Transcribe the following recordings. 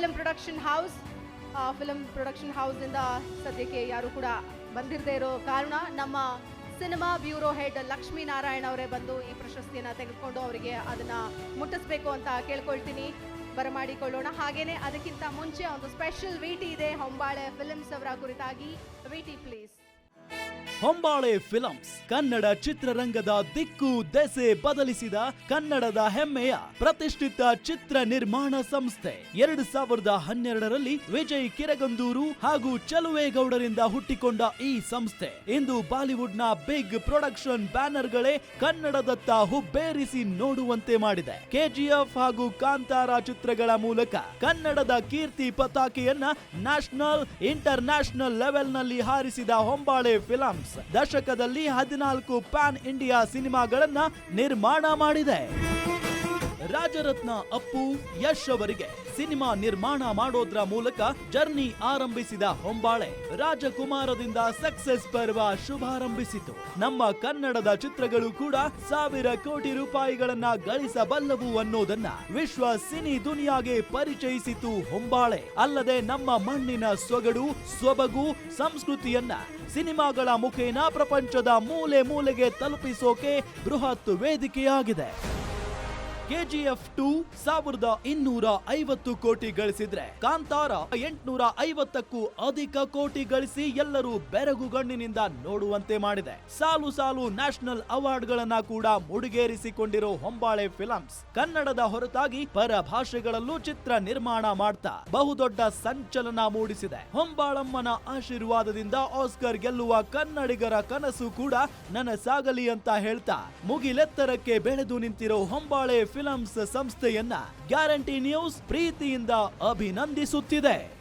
Film production house film production ಹೌಸ್ನಿಂದ ಸದ್ಯಕ್ಕೆ ಯಾರು ಕೂಡ ಬಂದಿರದೇ ಇರೋ ಕಾರಣ ನಮ್ಮ cinema bureau head Lakshmi Narayana ಅವರೇ ಬಂದು ಈ ಪ್ರಶಸ್ತಿಯನ್ನ ತೆಗೆದುಕೊಂಡು ಅವರಿಗೆ ಅದನ್ನ ಮುಟ್ಟಿಸ್ಬೇಕು ಅಂತ ಕೇಳ್ಕೊಳ್ತೀನಿ. ಬರಮಾಡಿಕೊಳ್ಳೋಣ ಹಾಗೇನೆ ಅದಕ್ಕಿಂತ ಮುಂಚೆ ಒಂದು ಸ್ಪೆಷಲ್ ವಿಟಿ ಇದೆ ಹೊಂಬಾಳೆ ಫಿಲ್ಮ್ಸ್ ಅವರ ಕುರಿತಾಗಿ. ವಿಟಿ ಪ್ಲೀಸ್ ಹೊಂಬಾಳೆ ಫಿಲಮ್ಸ್, ಕನ್ನಡ ಚಿತ್ರರಂಗದ ದಿಕ್ಕು ದೆಸೆ ಬದಲಿಸಿದ ಕನ್ನಡದ ಹೆಮ್ಮೆಯ ಪ್ರತಿಷ್ಠಿತ ಚಿತ್ರ ನಿರ್ಮಾಣ ಸಂಸ್ಥೆ. ಎರಡು ಸಾವಿರದ ಹನ್ನೆರಡರಲ್ಲಿ ವಿಜಯ್ ಕಿರಗಂದೂರು ಹಾಗೂ ಚಲುವೇಗೌಡರಿಂದ ಹುಟ್ಟಿಕೊಂಡ ಈ ಸಂಸ್ಥೆ. ಇಂದು ಬಾಲಿವುಡ್ನ ಬಿಗ್ ಪ್ರೊಡಕ್ಷನ್ ಬ್ಯಾನರ್ಗಳೇ ಕನ್ನಡದತ್ತ ಹುಬ್ಬೇರಿಸಿ ನೋಡುವಂತೆ ಮಾಡಿದೆ. ಕೆಜಿಎಫ್ ಹಾಗೂ ಕಾಂತಾರ ಚಿತ್ರಗಳ ಮೂಲಕ ಕನ್ನಡದ ಕೀರ್ತಿ ಪತಾಕೆಯನ್ನ ನ್ಯಾಷನಲ್ ಇಂಟರ್ ನ್ಯಾಷನಲ್ ಲೆವೆಲ್ನಲ್ಲಿ ಹಾರಿಸಿದ ಹೊಂಬಾಳೆ ಫಿಲಮ್ಸ್. ದಶಕದಲ್ಲಿ ಹದಿನಾಲ್ಕು ಪ್ಯಾನ್ ಇಂಡಿಯಾ ಸಿನಿಮಾಗಳನ್ನ ನಿರ್ಮಾಣ ಮಾಡಿದೆ. ರಾಜರತ್ನ ಅಪ್ಪು ಯಶ್ ಅವರಿಗೆ ಸಿನಿಮಾ ನಿರ್ಮಾಣ ಮಾಡೋದ್ರ ಮೂಲಕ ಜರ್ನಿ ಆರಂಭಿಸಿದ ಹೊಂಬಾಳೆ ರಾಜಕುಮಾರದಿಂದ ಸಕ್ಸಸ್ ಪರ್ವ ಶುಭಾರಂಭಿಸಿತು. ನಮ್ಮ ಕನ್ನಡದ ಚಿತ್ರಗಳು ಕೂಡ ಸಾವಿರ ಕೋಟಿ ರೂಪಾಯಿಗಳನ್ನ ಗಳಿಸಬಲ್ಲವು ಅನ್ನೋದನ್ನ ವಿಶ್ವ ಸಿನಿ ದುನಿಯಾಗೆ ಪರಿಚಯಿಸಿತು ಹೊಂಬಾಳೆ. ಅಲ್ಲದೆ ನಮ್ಮ ಮಣ್ಣಿನ ಸೊಗಡು, ಸೊಬಗು, ಸಂಸ್ಕೃತಿಯನ್ನ ಸಿನಿಮಾಗಳ ಮುಖೇನ ಪ್ರಪಂಚದ ಮೂಲೆ ಮೂಲೆಗೆ ತಲುಪಿಸೋಕೆ ಬೃಹತ್ ವೇದಿಕೆಯಾಗಿದೆ. ಕೆಜಿಎಫ್ ಟು ಸಾವಿರದ ಇನ್ನೂರ ಐವತ್ತು ಕೋಟಿ ಗಳಿಸಿದ್ರೆ ಕಾಂತಾರ ಎಂಟುನೂರ ಐವತ್ತಕ್ಕೂ ಅಧಿಕ ಕೋಟಿ ಗಳಿಸಿ ಎಲ್ಲರೂ ಬೆರಗುಗಣ್ಣಿನಿಂದ ನೋಡುವಂತೆ ಮಾಡಿದೆ. ಸಾಲು ಸಾಲು ನ್ಯಾಷನಲ್ ಅವಾರ್ಡ್ ಗಳನ್ನ ಕೂಡ ಮುಡಿಗೇರಿಸಿಕೊಂಡಿರೋ ಹೊಂಬಾಳೆ ಫಿಲಮ್ಸ್ ಕನ್ನಡದ ಹೊರತಾಗಿ ಪರ ಭಾಷೆಗಳಲ್ಲೂ ಚಿತ್ರ ನಿರ್ಮಾಣ ಮಾಡ್ತಾ ಬಹುದೊಡ್ಡ ಸಂಚಲನ ಮೂಡಿಸಿದೆ. ಹೊಂಬಾಳಮ್ಮನ ಆಶೀರ್ವಾದದಿಂದ ಆಸ್ಕರ್ ಗೆಲ್ಲುವ ಕನ್ನಡಿಗರ ಕನಸು ಕೂಡ ನನಸಾಗಲಿ ಅಂತ ಹೇಳ್ತಾ ಮುಗಿಲೆತ್ತರಕ್ಕೆ ಬೆಳೆದು ನಿಂತಿರೋ ಹೊಂಬಾಳೆ ಫಿಲಮ್ಸ್ ಸಂಸ್ಥೆಯನ್ನ ಗ್ಯಾರಂಟಿ ನ್ಯೂಸ್ ಪ್ರೀತಿಯಿಂದ ಅಭಿನಂದಿಸುತ್ತಿದೆ.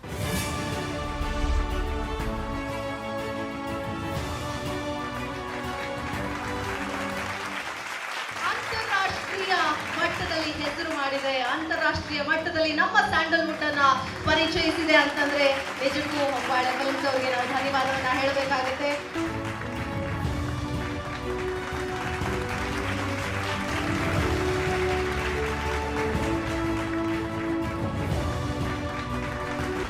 ಅಂತಾರಾಷ್ಟ್ರೀಯ ಮಟ್ಟದಲ್ಲಿ ಹೆಸರು ಮಾಡಿದೆ. ಅಂತಾರಾಷ್ಟ್ರೀಯ ಮಟ್ಟದಲ್ಲಿ ನಮ್ಮ ಸ್ಯಾಂಡಲ್ವುಡ್ ಅನ್ನ ಪರಿಚಯಿಸಿದೆ ಅಂತಂದ್ರೆ, ನಿಜಕ್ಕೂ ಫಿಲ್ಮ್ಸ್ ಅವರಿಗೆ ನಾವು ಧನ್ಯವಾದವನ್ನ ಹೇಳಬೇಕಾಗುತ್ತೆ.